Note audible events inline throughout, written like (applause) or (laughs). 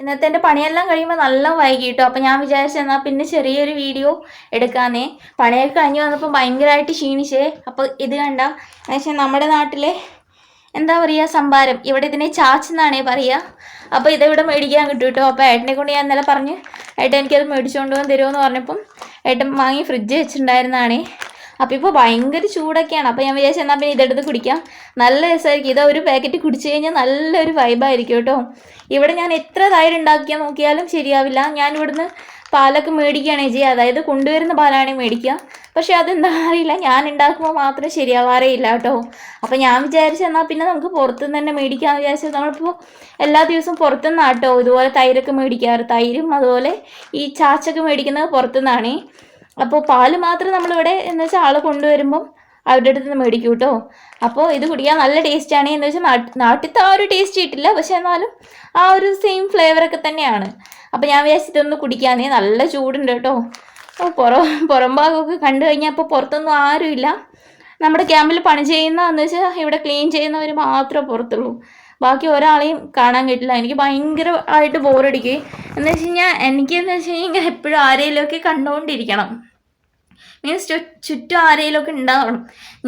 ഇന്നത്തെ എന്റെ പണിയെല്ലാം കഴിയുമ്പോൾ നല്ല വൈകി കേട്ടോ അപ്പം ഞാൻ വിചാരിച്ചു എന്നാൽ പിന്നെ ചെറിയൊരു വീഡിയോ എടുക്കാന്നേ. പണിയൊക്കെ കഴിഞ്ഞ് വന്നപ്പോൾ ഭയങ്കരമായിട്ട് ക്ഷീണിച്ചേ. അപ്പോൾ ഇത് കണ്ട എന്നുവെച്ചാൽ നമ്മുടെ നാട്ടിലെ എന്താ പറയുക സംഭാരം. ഇവിടെ ഇതിനെ ചാച്ചെന്നാണേ പറയുക അപ്പോൾ ഇതിവിടെ മേടിക്കാൻ കിട്ടും കേട്ടോ അപ്പോൾ ഏട്ടനെ കൊണ്ട് ഞാൻ ഇന്നലെ പറഞ്ഞ് ഏട്ടൻ എനിക്കത് മേടിച്ചുകൊണ്ട് പോകാൻ തരുമെന്ന് പറഞ്ഞപ്പം ഏട്ടൻ വാങ്ങി ഫ്രിഡ്ജ് വെച്ചിട്ടുണ്ടായിരുന്നതാണേ അപ്പോൾ ഇപ്പോൾ ഭയങ്കര ചൂടൊക്കെയാണ്. അപ്പോൾ ഞാൻ വിചാരിച്ചു എന്നാൽ പിന്നെ ഇതെടുത്ത് കുടിക്കാം. നല്ല രസമായിരിക്കും ഇത് ഒരു പാക്കറ്റ് കുടിച്ചു കഴിഞ്ഞാൽ നല്ലൊരു വൈബായിരിക്കും കേട്ടോ. ഇവിടെ ഞാൻ എത്ര തൈര് ഉണ്ടാക്കിയാൽ നോക്കിയാലും ശരിയാവില്ല. ഞാൻ ഇവിടുന്ന് പാലൊക്കെ മേടിക്കുകയാണേ ചെയ്യുക അതായത് കൊണ്ടുവരുന്ന പാലാണ് മേടിക്കുക. പക്ഷെ അതെന്താ അറിയില്ല. ഞാൻ ഉണ്ടാക്കുമ്പോൾ മാത്രം ശരിയാവാറേ ഇല്ല കേട്ടോ. അപ്പോൾ ഞാൻ വിചാരിച്ചു എന്നാൽ പിന്നെ നമുക്ക് പുറത്തുനിന്ന് തന്നെ മേടിക്കാമെന്ന് വിചാരിച്ചത് നമ്മളിപ്പോൾ എല്ലാ ദിവസവും പുറത്തുനിന്നാണ് കേട്ടോ. ഇതുപോലെ തൈരൊക്കെ മേടിക്കാറ്. തൈരും അതുപോലെ ഈ ചാച്ചൊക്കെ മേടിക്കുന്നത് പുറത്തുനിന്നാണേ അപ്പോൾ പാൽ മാത്രം നമ്മളിവിടെ എന്ന് വെച്ചാൽ ആൾ കൊണ്ടുവരുമ്പം അവരുടെ അടുത്ത് നിന്ന് മേടിക്കും കേട്ടോ. അപ്പോൾ ഇത് കുടിക്കാൻ നല്ല ടേസ്റ്റാണ് എന്ന് വെച്ചാൽ നാട്ടി നാട്ടിലത്തെ ആ ഒരു ടേസ്റ്റ് കിട്ടില്ല. പക്ഷെ എന്നാലും ആ ഒരു സെയിം ഫ്ലേവറൊക്കെ തന്നെയാണ്. അപ്പോൾ ഞാൻ വിചാരിച്ചു ഇതൊന്ന് കുടിക്കാന്നേ. നല്ല ചൂടുണ്ട് കേട്ടോ. അപ്പോൾ പുറം പുറം ഭാഗമൊക്കെ കണ്ടു കഴിഞ്ഞാൽ അപ്പോൾ പുറത്തൊന്നും ആരുമില്ല നമ്മുടെ ക്യാമ്പിൽ പണി ചെയ്യുന്ന എന്ന് വെച്ചാൽ ഇവിടെ ക്ലീൻ ചെയ്യുന്നവർ മാത്രമേ പുറത്തുള്ളൂ. ബാക്കി ഒരാളെയും കാണാൻ കിട്ടില്ല. എനിക്ക് ഭയങ്കരമായിട്ട് ബോറടിക്കുകയും എന്ന് വെച്ച് കഴിഞ്ഞാൽ എനിക്കെന്ന് വെച്ച് കഴിഞ്ഞാൽ എപ്പോഴും ആരെങ്കിലുമൊക്കെ കണ്ടുകൊണ്ടിരിക്കണം മീൻസ് ചുറ്റും ആരെങ്കിലുമൊക്കെ ഉണ്ടാവണം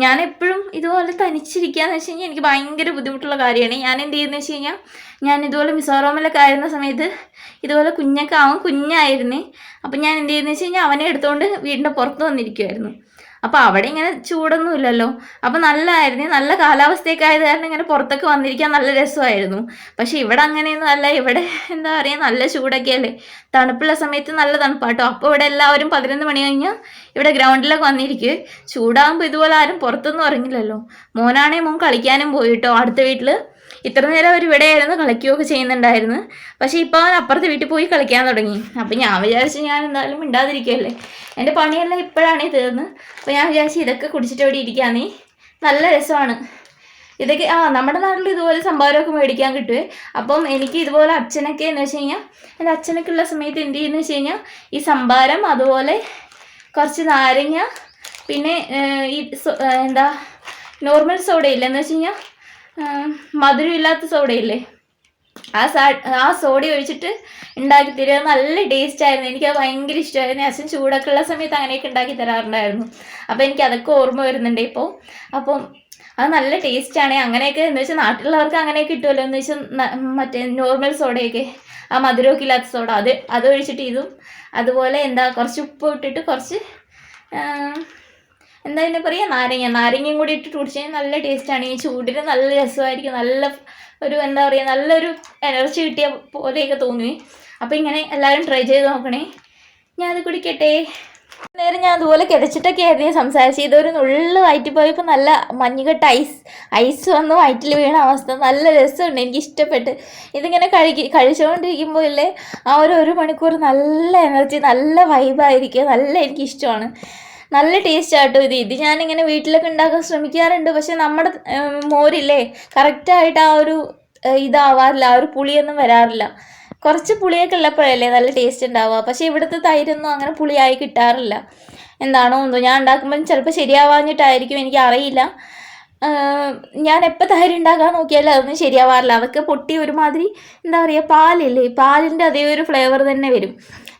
ഞാൻ എപ്പോഴും ഇതുപോലെ തനിച്ചിരിക്കുകയെന്ന് വെച്ച് കഴിഞ്ഞാൽ എനിക്ക് ഭയങ്കര ബുദ്ധിമുട്ടുള്ള കാര്യമാണ്. ഞാൻ എന്ത് ചെയ്യുന്നത് വെച്ച് കഴിഞ്ഞാൽ ഞാൻ ഇതുപോലെ മിസോറാമിലൊക്കെ ആയിരുന്ന സമയത്ത് ഇതുപോലെ കുഞ്ഞൊക്കെ അവൻ കുഞ്ഞായിരുന്നേ. അപ്പം ഞാൻ എന്ത് ചെയ്യുന്നത് വെച്ച് കഴിഞ്ഞാൽ അവനെ എടുത്തുകൊണ്ട് വീടിന്റെ പുറത്ത് വന്നിരിക്കുമായിരുന്നു അപ്പോൾ അവിടെ ഇങ്ങനെ ചൂടൊന്നും ഇല്ലല്ലോ. അപ്പോൾ നല്ലതായിരുന്നു നല്ല കാലാവസ്ഥയൊക്കെ ആയത് കാരണം ഇങ്ങനെ പുറത്തൊക്കെ വന്നിരിക്കാൻ നല്ല രസമായിരുന്നു. പക്ഷെ ഇവിടെ അങ്ങനെയൊന്നും അല്ല. ഇവിടെ എന്താ പറയുക നല്ല ചൂടൊക്കെ അല്ലേ? തണുപ്പുള്ള സമയത്ത് നല്ല തണുപ്പാട്ടോ. അപ്പോൾ ഇവിടെ എല്ലാവരും പതിനൊന്ന് മണി കഴിഞ്ഞാൽ ഇവിടെ ഗ്രൗണ്ടിലൊക്കെ വന്നിരിക്കുക ചൂടാകുമ്പോൾ ഇതുപോലെ ആരും പുറത്തൊന്നും ഇറങ്ങില്ലല്ലോ. മോനാണെങ്കിൽ മോൻ കളിക്കാനും പോയിട്ടോ അടുത്ത വീട്ടിൽ ഇത്ര നേരം അവർ ഇവിടെയായിരുന്നു കളിക്കുകയൊക്കെ ചെയ്യുന്നുണ്ടായിരുന്നു. പക്ഷേ ഇപ്പോൾ അവൻ അപ്പുറത്തെ വീട്ടിൽ പോയി കളിക്കാൻ തുടങ്ങി. അപ്പം ഞാൻ വിചാരിച്ചു ഞാൻ എന്തായാലും മിണ്ടാതിരിക്കുകയല്ലേ. എന്റെ പണിയെല്ലാം ഇപ്പോഴാണ് തീർന്ന്. അപ്പോൾ ഞാൻ വിചാരിച്ചു ഇതൊക്കെ കുടിച്ചിട്ട് ഇവിടെ ഇരിക്കാന്നേ നല്ല രസമാണ്. ഇതൊക്കെ ആ നമ്മുടെ നാട്ടിൽ ഇതുപോലെ സംഭാവനമൊക്കെ മേടിക്കാൻ കിട്ടുമേ അപ്പം എനിക്ക് ഇതുപോലെ അച്ഛനൊക്കെ എന്ന് വെച്ച് കഴിഞ്ഞാൽ എന്റെ അച്ഛനൊക്കെ ഉള്ള സമയത്ത് എന്ത് ചെയ്യുന്ന വെച്ച് കഴിഞ്ഞാൽ ഈ സംഭാരം അതുപോലെ കുറച്ച് നാരങ്ങ പിന്നെ ഈ എന്താ നോർമൽ സോഡ ഇല്ലെന്ന് വെച്ച് കഴിഞ്ഞാൽ മധുരമില്ലാത്ത സോഡയില്ലേ? ആ സാ ആ സോഡ ഒഴിച്ചിട്ട് ഉണ്ടാക്കി തരിക. നല്ല ടേസ്റ്റ് ആയിരുന്നു. എനിക്ക് അത് ഭയങ്കര ഇഷ്ടമായിരുന്നു. അച്ഛൻ ചൂടൊക്കെ ഉള്ള സമയത്ത് അങ്ങനെയൊക്കെ ഉണ്ടാക്കി തരാറുണ്ടായിരുന്നു. അപ്പോൾ എനിക്ക് അതൊക്കെ ഓർമ്മ വരുന്നുണ്ട് ഇപ്പോൾ അപ്പം അത് നല്ല ടേസ്റ്റാണ് അങ്ങനെയൊക്കെ എന്ന് വെച്ചാൽ നാട്ടിലുള്ളവർക്ക് അങ്ങനെ കിട്ടുമല്ലോ. എന്ന് വെച്ചാൽ മറ്റേ നോർമൽ സോഡയൊക്കെ. ആ മധുരമൊക്കെ ഇല്ലാത്ത സോഡ. അത് അത് ഒഴിച്ചിട്ട് ഇതും. അതുപോലെ എന്താ കുറച്ച് ഉപ്പ് ഇട്ടിട്ട് കുറച്ച് എന്താ പിന്നെ പറയുക നാരങ്ങ. നാരങ്ങയും കൂടി ഇട്ടിട്ട് കുടിച്ചു കഴിഞ്ഞാൽ നല്ല ടേസ്റ്റാണ് ഈ ചൂടിന് നല്ല രസമായിരിക്കും. നല്ല ഒരു എന്താ പറയുക നല്ലൊരു എനർജി കിട്ടിയ പോലെയൊക്കെ തോന്നി. അപ്പോൾ ഇങ്ങനെ എല്ലാവരും ട്രൈ ചെയ്ത് നോക്കണേ. ഞാനത് കുടിക്കട്ടെ. നേരം ഞാൻ അതുപോലെ കിതച്ചിട്ടൊക്കെ ആയിരുന്നു. സംസാരിച്ചത് ഇതൊരു നുള്ളു വയറ്റിൽ പോയപ്പോൾ നല്ല മഞ്ഞുകെട്ട ഐസ് ഐസ് വന്ന് വയറ്റിൽ വീണ അവസ്ഥ. നല്ല രസമുണ്ട്. എനിക്ക് ഇഷ്ടപ്പെട്ട്. ഇതിങ്ങനെ കഴിക്ക് കഴിച്ചുകൊണ്ടിരിക്കുമ്പോൾ ഇല്ലേ ആ ഒരു ഒരു മണിക്കൂർ നല്ല എനർജി നല്ല വൈബായിരിക്കും നല്ല എനിക്ക് ഇഷ്ടമാണ്. നല്ല ടേസ്റ്റ് ആട്ടോ ഇത്. ഇത് ഞാനിങ്ങനെ വീട്ടിലൊക്കെ ഉണ്ടാക്കാൻ ശ്രമിക്കാറുണ്ട്. പക്ഷെ നമ്മുടെ മോരില്ലേ കറക്റ്റായിട്ട് ആ ഒരു ഇതാവാറില്ല. ആ ഒരു പുളിയൊന്നും വരാറില്ല. കുറച്ച് പുളിയൊക്കെ ഉള്ളപ്പോഴല്ലേ നല്ല ടേസ്റ്റ് ഉണ്ടാവുക. പക്ഷേ ഇവിടുത്തെ തൈരൊന്നും അങ്ങനെ പുളിയായി കിട്ടാറില്ല. എന്താണോ എന്തോ. ഞാൻ ഉണ്ടാക്കുമ്പം ചിലപ്പോൾ ശരിയാവാഞ്ഞിട്ടായിരിക്കും. എനിക്ക് അറിയില്ല ഞാൻ എപ്പോൾ തൈര് ഉണ്ടാക്കാൻ നോക്കിയാലും അതൊന്നും ശരിയാവാറില്ല. അതൊക്കെ പൊട്ടി ഒരുമാതിരി എന്താ പറയുക പാലില്ലേ? പാലിന്റെ അതേ ഒരു ഫ്ലേവർ തന്നെ വരും.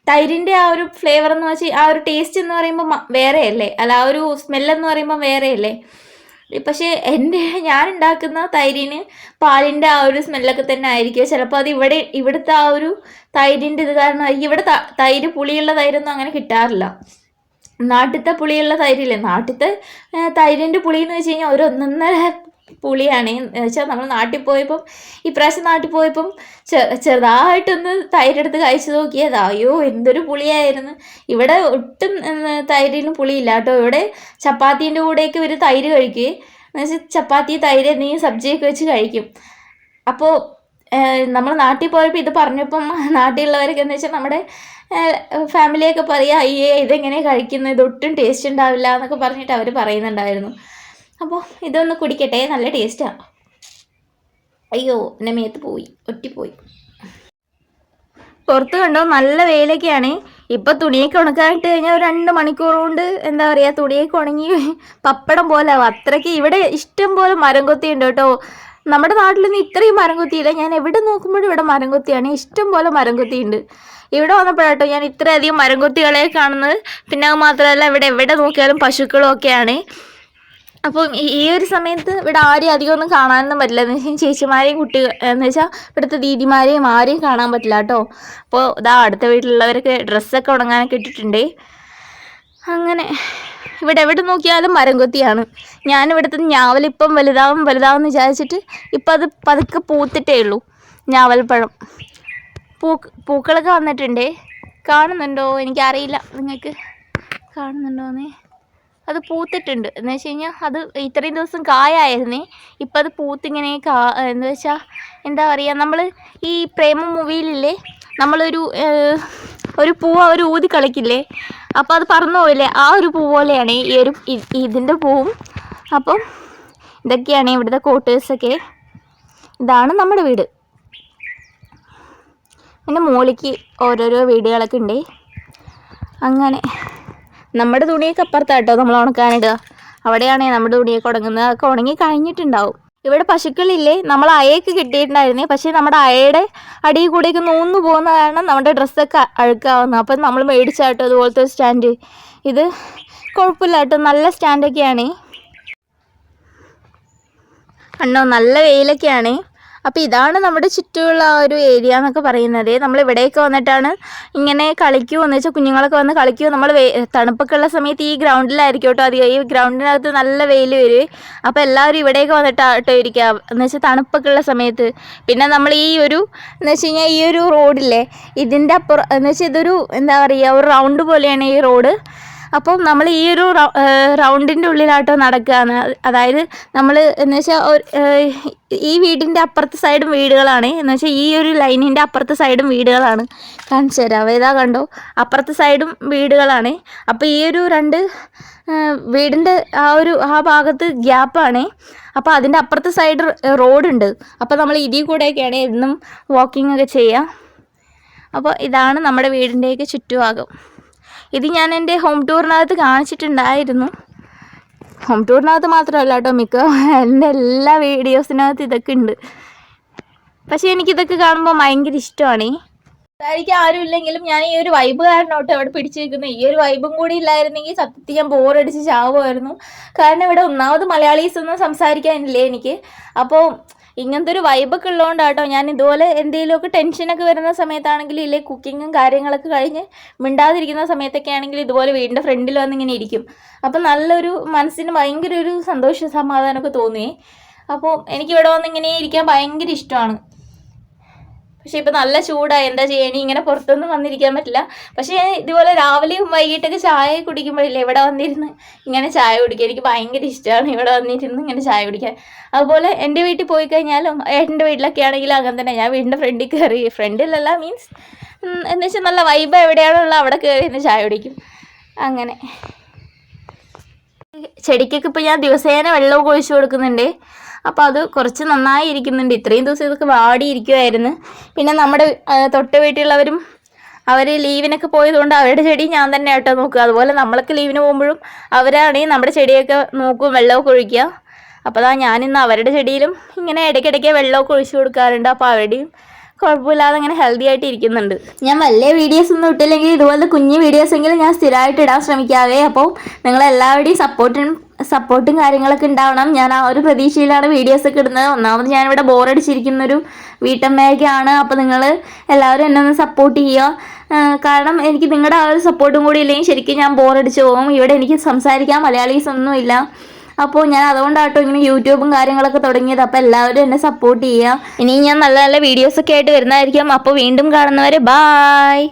തൈരിന്റെ ആ ഒരു ഫ്ലേവർ എന്ന് വെച്ചാൽ ആ ഒരു ടേസ്റ്റ് എന്ന് പറയുമ്പോൾ വേറെയല്ലേ? അല്ല ആ ഒരു സ്മെല്ലെന്ന് പറയുമ്പോൾ വേറെയല്ലേ? പക്ഷേ എന്റെ (laughs) ഞാൻ ഉണ്ടാക്കുന്ന തൈരിന് പാലിന്റെ ആ ഒരു സ്മെല്ലൊക്കെ തന്നെ ആയിരിക്കും. ചിലപ്പോൾ അത് ഇവിടെ ഇവിടുത്തെ ആ ഒരു തൈരിന്റെ ഇത് കാരണം ഇവിടെ തൈര് പുളിയുള്ള തൈരൊന്നും അങ്ങനെ കിട്ടാറില്ല. നാട്ടിലത്തെ പുളിയുള്ള തൈരില്ലേ? നാട്ടിലത്തെ തൈരിന്റെ പുളി എന്ന് വെച്ച് കഴിഞ്ഞാൽ ഒരു ഒന്നൊന്നര പുളിയാണ്. വെച്ചാൽ നമ്മൾ നാട്ടിൽ പോയപ്പം ഇപ്രാവശ്യം നാട്ടിൽ പോയപ്പം ചെറുതായിട്ടൊന്ന് തൈരെടുത്ത് കഴിച്ചു നോക്കിയത്. അയ്യോ എന്തൊരു പുളിയായിരുന്നു. ഇവിടെ ഒട്ടും തൈരിലും പുളിയില്ല കേട്ടോ ഇവിടെ ചപ്പാത്തീന്റെ കൂടെയൊക്കെ ഒരു തൈര് കഴിക്കുകയും എന്നുവെച്ചാൽ ചപ്പാത്തി തൈര് എന്തെങ്കിലും സബ്ജിയൊക്കെ വെച്ച് കഴിക്കും. അപ്പോൾ നമ്മൾ നാട്ടിൽ പോയപ്പോൾ ഇത് പറഞ്ഞപ്പം നാട്ടിലുള്ളവരൊക്കെ എന്ന് വെച്ചാൽ നമ്മുടെ ഫാമിലിയൊക്കെ പറയുക അയ്യേ ഇതെങ്ങനെ കഴിക്കുന്നത് ഇതൊട്ടും ടേസ്റ്റ് ഉണ്ടാവില്ല എന്നൊക്കെ പറഞ്ഞിട്ട് അവർ പറയുന്നുണ്ടായിരുന്നു. അപ്പോൾ ഇതൊന്ന് കുടിക്കട്ടെ നല്ല ടേസ്റ്റാണ് അയ്യോ എന്റെ മേത്ത് പോയി ഒറ്റിപ്പോയി. പുറത്ത് കണ്ടോ നല്ല വെയിലൊക്കെയാണ്. ഇപ്പം തുണിയൊക്കെ ഉണക്കാനിട്ട് കഴിഞ്ഞാൽ ഒരു രണ്ട് മണിക്കൂർ കൊണ്ട് എന്താ പറയുക തുണിയൊക്കെ ഉണങ്ങി പപ്പടം പോലെ ആവും. അത്രയ്ക്ക് ഇവിടെ ഇഷ്ടം പോലെ മരം കൊത്തി ഉണ്ട് കേട്ടോ. നമ്മുടെ നാട്ടിലൊന്നും ഇത്രയും മരം കൊത്തിയില്ല. ഞാൻ എവിടെ നോക്കുമ്പോഴും ഇവിടെ മരം കൊത്തിയാണ്. ഇഷ്ടം പോലെ മരം കൊത്തിയുണ്ട്. ഇവിടെ വന്നപ്പോഴാട്ടോ ഞാൻ ഇത്രയധികം മരം കൊത്തികളെ കാണുന്നത്. പിന്നെ അത് മാത്രമല്ല ഇവിടെ എവിടെ നോക്കിയാലും പശുക്കളും ഒക്കെയാണ്. അപ്പം ഈ- ഒരു സമയത്ത് ഇവിടെ ആരെയും അധികം ഒന്നും കാണാനൊന്നും പറ്റില്ല. എന്ന് വെച്ചാൽ ചേച്ചിമാരെയും കുട്ടികൾ എന്ന് വെച്ചാൽ ഇവിടുത്തെ ദീദിമാരെയും ആരെയും കാണാൻ പറ്റില്ല കേട്ടോ. അപ്പോൾ ഇതാ അടുത്ത വീട്ടിലുള്ളവരൊക്കെ ഡ്രസ്സൊക്കെ ഉണങ്ങാനൊക്കെ ഇട്ടിട്ടുണ്ട്. അങ്ങനെ ഇവിടെ എവിടെ നോക്കിയാലും മരം കൊത്തിയാണ്. ഞാൻ ഇവിടുത്തെ ഞാവലിപ്പം വലുതാവും വലുതാവും എന്ന് വിചാരിച്ചിട്ട് ഇപ്പം അത് പതുക്കെ പൂത്തിട്ടേ ഉള്ളൂ. ഞാവൽ പഴം. പൂ പൂക്കളൊക്കെ വന്നിട്ടുണ്ട്. കാണുന്നുണ്ടോ? എനിക്കറിയില്ല. നിങ്ങൾക്ക് കാണുന്നുണ്ടോന്നേ? അത് പൂത്തിട്ടുണ്ട്. എന്ന് വെച്ച് കഴിഞ്ഞാൽ അത് ഇത്രയും ദിവസം കായായിരുന്നേ. ഇപ്പം അത് പൂത്തിങ്ങനെ കാ എന്ന് വെച്ചാൽ എന്താ പറയുക നമ്മൾ ഈ പ്രേമ മൂവിയിലില്ലേ നമ്മളൊരു ഒരു പൂവ് അവർ ഊതി കളിക്കില്ലേ അപ്പോൾ അത് പറന്നു പോയില്ലേ ആ ഒരു പൂ പോലെയാണ് ഈ ഒരു ഇതിന്റെ പൂവും. അപ്പം ഇതൊക്കെയാണ് ഇവിടുത്തെ ക്വാർട്ടേഴ്സൊക്കെ ഇതാണ് നമ്മുടെ വീട്. പിന്നെ മോളിക്ക് ഓരോരോ വീടുകളൊക്കെ ഉണ്ട്. അങ്ങനെ. നമ്മുടെ തുണിയൊക്കെ അപ്പുറത്താട്ടോ നമ്മൾ ഉണക്കാനിടുക അവിടെയാണേ നമ്മുടെ തുണിയൊക്കെ ഉണങ്ങുന്നത്. അതൊക്കെ ഉണങ്ങി കഴിഞ്ഞിട്ടുണ്ടാവും. ഇവിടെ പശുക്കളില്ലേ? നമ്മൾ അയയൊക്കെ കിട്ടിയിട്ടുണ്ടായിരുന്നേ. പക്ഷേ നമ്മുടെ അയയുടെ അടിയിൽ കൂടെയൊക്കെ നൂന്നു പോകുന്ന കാരണം നമ്മുടെ ഡ്രസ്സൊക്കെ അഴുക്കാവുന്നു. അപ്പം നമ്മൾ മേടിച്ചാട്ടോ അതുപോലത്തെ സ്റ്റാൻഡ്. ഇത് കുഴപ്പമില്ല കേട്ടോ നല്ല സ്റ്റാൻഡൊക്കെയാണ്. അണ്ണോ നല്ല വെയിലൊക്കെയാണ്. അപ്പോൾ ഇതാണ് നമ്മുടെ ചുറ്റുമുള്ള ആ ഒരു ഏരിയ എന്നൊക്കെ പറയുന്നത്. നമ്മൾ ഇവിടെയൊക്കെ വന്നിട്ടാണ് ഇങ്ങനെ കളിക്കുമോ എന്ന് വെച്ചാൽ കുഞ്ഞുങ്ങളൊക്കെ വന്ന് കളിക്കുമോ നമ്മൾ തണുപ്പൊക്കെ ഉള്ള സമയത്ത് ഈ ഗ്രൗണ്ടിലായിരിക്കും കേട്ടോ അധികം. ഈ ഗ്രൗണ്ടിനകത്ത് നല്ല വെയിൽ വരും. അപ്പോൾ എല്ലാവരും ഇവിടെയൊക്കെ വന്നിട്ട് ആട്ടോ ഇരിക്കുക എന്ന് വെച്ചാൽ തണുപ്പൊക്കെ ഉള്ള സമയത്ത്. പിന്നെ നമ്മൾ ഈ ഒരു എന്ന് വെച്ച് കഴിഞ്ഞാൽ ഈ ഒരു റോഡില്ലേ ഇതിന്റെ അപ്പുറം എന്ന് വെച്ചാൽ ഇതൊരു എന്താ പറയുക ഒരു റൗണ്ട് പോലെയാണ് ഈ റോഡ് അപ്പം നമ്മൾ ഈ ഒരു റൗണ്ടിന്റെ ഉള്ളിലാട്ടോ നടക്കുകയാണ്. അതായത് നമ്മൾ എന്ന് വെച്ചാൽ ഈ വീടിന്റെ അപ്പുറത്തെ സൈഡും വീടുകളാണ്. എന്ന് വെച്ചാൽ ഈ ഒരു ലൈനിന്റെ അപ്പുറത്തെ സൈഡും വീടുകളാണ്. കാണിച്ചു തരാം. ഏതാ കണ്ടോ? അപ്പുറത്തെ സൈഡും വീടുകളാണ്. അപ്പോൾ ഈ ഒരു രണ്ട് വീടിന്റെ ആ ഒരു ആ ഭാഗത്ത് ഗ്യാപ്പാണ്. അപ്പോൾ അതിന്റെ അപ്പുറത്തെ സൈഡ് റോഡുണ്ട്. അപ്പോൾ നമ്മൾ ഇതിൽ കൂടെയൊക്കെയാണ് എന്നും വാക്കിംഗ് ഒക്കെ ചെയ്യുക. അപ്പോൾ ഇതാണ് നമ്മുടെ വീടിന്റെയൊക്കെ ചുറ്റുഭാഗം. ഇത് ഞാൻ എന്റെ ഹോം ടൂറിനകത്ത് കാണിച്ചിട്ടുണ്ടായിരുന്നു. ഹോം ടൂറിനകത്ത് മാത്രമല്ല കേട്ടോ മിക്ക എന്റെ എല്ലാ വീഡിയോസിനകത്ത് ഇതൊക്കെ ഉണ്ട്. പക്ഷേ എനിക്കിതൊക്കെ കാണുമ്പോൾ ഭയങ്കര ഇഷ്ടമാണ്. അതായിരിക്കും ആരും ഇല്ലെങ്കിലും ഞാൻ ഈ ഒരു വൈബ് കാരണോട്ട് അവിടെ പിടിച്ചു നിൽക്കുന്നത് ഈ ഒരു വൈബും കൂടി ഇല്ലായിരുന്നെങ്കിൽ സത്യത്തിൽ ഞാൻ ബോറടിച്ച് ചാവുമായിരുന്നു. കാരണം ഇവിടെ ഒന്നാമത് മലയാളീസ് ഒന്നും സംസാരിക്കാനില്ലേ എനിക്ക്? അപ്പോൾ ഇങ്ങനത്തെ ഒരു വൈബൊക്കെ ഉള്ളതുകൊണ്ടാട്ടോ ഞാൻ ഇതുപോലെ എന്തെങ്കിലുമൊക്കെ ടെൻഷനൊക്കെ വരുന്ന സമയത്താണെങ്കിൽ ഇല്ലേ കുക്കിങ്ങും കാര്യങ്ങളൊക്കെ കഴിഞ്ഞ് മിണ്ടാതിരിക്കുന്ന സമയത്തൊക്കെ ആണെങ്കിൽ ഇതുപോലെ വീടിന്റെ ഫ്രണ്ടിൽ വന്ന് ഇങ്ങനെ ഇരിക്കും. അപ്പം നല്ലൊരു മനസ്സിന് ഭയങ്കര ഒരു സന്തോഷ സമാധാനമൊക്കെ തോന്നുകയെ അപ്പോൾ എനിക്കിവിടെ വന്ന് ഇങ്ങനെ ഇരിക്കാൻ ഭയങ്കര ഇഷ്ടമാണ്. പക്ഷെ ഇപ്പം നല്ല ചൂടായി. എന്താ ചെയ്യണി ഇങ്ങനെ പുറത്തൊന്നും വന്നിരിക്കാൻ പറ്റില്ല. പക്ഷേ ഇതുപോലെ രാവിലെയും വൈകിട്ടൊക്കെ ചായ കുടിക്കുമ്പോഴില്ലേ ഇവിടെ വന്നിരുന്ന് ഇങ്ങനെ ചായ കുടിക്കുക. എനിക്ക് ഭയങ്കര ഇഷ്ടമാണ് ഇവിടെ വന്നിരുന്ന് ഇങ്ങനെ ചായ കുടിക്കാൻ. അതുപോലെ എന്റെ വീട്ടിൽ പോയി കഴിഞ്ഞാലും ഏട്ടന്റെ വീട്ടിലൊക്കെ ആണെങ്കിലും അങ്ങനെ തന്നെ. ഞാൻ വീടിന്റെ ഫ്രണ്ടിൽ കയറി. ഫ്രണ്ടിലല്ല മീൻസ് എന്ന് വെച്ചാൽ നല്ല വൈബ് എവിടെയാണോ ഉള്ളത് അവിടെ കയറി ഇന്ന് ചായ കുടിക്കും. അങ്ങനെ. ചെടിക്കൊക്കെ ഇപ്പോൾ ഞാൻ ദിവസേന വെള്ളമൊക്കെ ഒഴിച്ചു കൊടുക്കുന്നുണ്ട്. അപ്പോൾ അത് കുറച്ച് നന്നായി ഇരിക്കുന്നുണ്ട്. ഇത്രയും ദിവസം ഇതൊക്കെ വാടിയിരിക്കുമായിരുന്നു പിന്നെ നമ്മുടെ തൊട്ട് വീട്ടിലുള്ളവരും അവർ ലീവിനൊക്കെ പോയതുകൊണ്ട് അവരുടെ ചെടി ഞാൻ തന്നെ ആട്ടോ നോക്കുക. അതുപോലെ നമ്മളൊക്കെ ലീവിന് പോകുമ്പോഴും അവരാണെങ്കിൽ നമ്മുടെ ചെടിയൊക്കെ നോക്കും വെള്ളമൊക്കെ ഒഴിക്കുക. അപ്പോൾ അതാ ഞാനിന്ന് അവരുടെ ചെടിയിലും ഇങ്ങനെ ഇടയ്ക്കിടയ്ക്ക് വെള്ളമൊക്കെ ഒഴിച്ചു കൊടുക്കാറുണ്ട്. അപ്പോൾ അവരുടെയും കുഴപ്പമില്ലാതെ അങ്ങനെ ഹെൽത്തി ആയിട്ട് ഇരിക്കുന്നുണ്ട്. ഞാൻ വലിയ വീഡിയോസ് ഒന്നും ഇട്ടില്ലെങ്കിൽ ഇതുപോലത്തെ കുഞ്ഞു വീഡിയോസ് എങ്കിലും ഞാൻ സ്ഥിരമായിട്ട് ഇടാൻ ശ്രമിക്കാവേ. അപ്പോൾ നിങ്ങളെല്ലാവരുടെയും സപ്പോർട്ടും സപ്പോർട്ടും കാര്യങ്ങളൊക്കെ ഉണ്ടാവണം. ഞാൻ ആ ഒരു പ്രതീക്ഷയിലാണ് വീഡിയോസ് ഒക്കെ ഇടുന്നത്. ഒന്നാമത് ഞാനിവിടെ ബോറടിച്ചിരിക്കുന്നൊരു വീട്ടമ്മയൊക്കെയാണ്. അപ്പോൾ നിങ്ങൾ എല്ലാവരും എന്നെ ഒന്ന് സപ്പോർട്ട് ചെയ്യുക. കാരണം എനിക്ക് നിങ്ങളുടെ ആ ഒരു സപ്പോർട്ടും കൂടി ഇല്ലെങ്കിൽ ശരിക്കും ഞാൻ ബോറടിച്ച് പോകും. ഇവിടെ എനിക്ക് സംസാരിക്കാൻ മലയാളീസ് ഒന്നുമില്ല അപ്പോൾ ഞാൻ അതുകൊണ്ടാട്ടോ ഇങ്ങനെ യൂട്യൂബും കാര്യങ്ങളൊക്കെ തുടങ്ങിയത്. അപ്പോൾ എല്ലാവരും എന്നെ സപ്പോർട്ട് ചെയ്യുക. ഇനി ഞാൻ നല്ല നല്ല വീഡിയോസൊക്കെ ആയിട്ട് വരുന്നതായിരിക്കും. അപ്പോൾ വീണ്ടും കാണുന്നവരെ ബായ്